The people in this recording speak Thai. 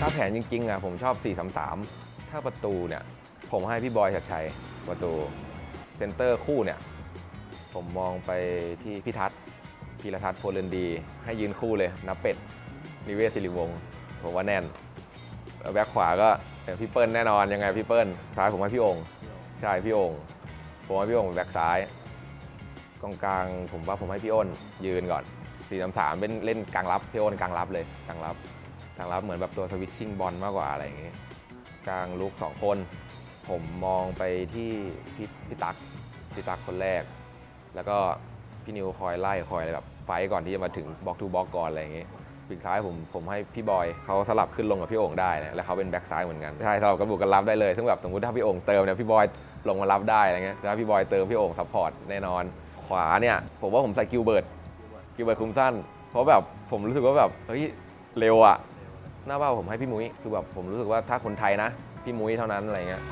ถ้าแผนจริงๆอะผมชอบ 4-3-3 ถ้าประตูเนี่ย ผมให้พี่บอยชัดชัยประตู เซนเตอร์คู่เนี่ย ผมมองไปที่พี่ทัศน์พีรทัศน์โพเลนดี ให้ยืนคู่เลยนับเป็ดนิเวศศิริวงศ์ผมว่าแน่นแล้วแบ็คขวาก็พี่เปิ้ลแน่นอนยังไงพี่เปิ้ลซ้ายผมให้พี่องค์ใช่พี่องค์ผมให้พี่องค์แบ็คซ้ายกองกลางผมว่าผมให้พี่อ้นยืนก่อน4 3 3เป็นเล่นกลางรับพี่อ้นกลางรับเลยกลางรับ กลางรับเหมือนแบบตัวสวิตชิ่งบอลมากกว่าอะไรอย่างงี้ กลางลุกสองคน ผมมองไปที่พี่พี่ตักพี่ตักคนแรก แล้วก็พี่นิวคอยไล่คอยอะไรแบบไฟก่อนที่จะมาถึงบล็อกทูบล็อกก่อนอะไรอย่างงี้ปีกซ้ายผมผมให้พี่บอยเขาสลับขึ้นลงกับพี่โอ่งได้นะแล้วเขาเป็นแบ็กซ้ายเหมือนกันใช่สลับกันบุกกันรับได้เลย ซึ่งแบบสมมติถ้าพี่โอ่งเติมเนี่ยพี่บอยลงมารับได้อะไรเงี้ยถ้าพี่บอยเติมพี่โอ่งซัพพอร์ตแน่นอน ขวาเนี่ยผมว่าผมใส่กิลเบิร์ตกิลเบิร์ตคุมสั้น เพราะแบบผมรู้สึกว่าแบบเฮ้ยเร็วอะ หน้าเบ้าผมให้พี่มุ้ยคือแบบผมรู้สึกว่าถ้าคนไทยนะ พี่มุ้ยเท่านั้นอะไรเงี้ย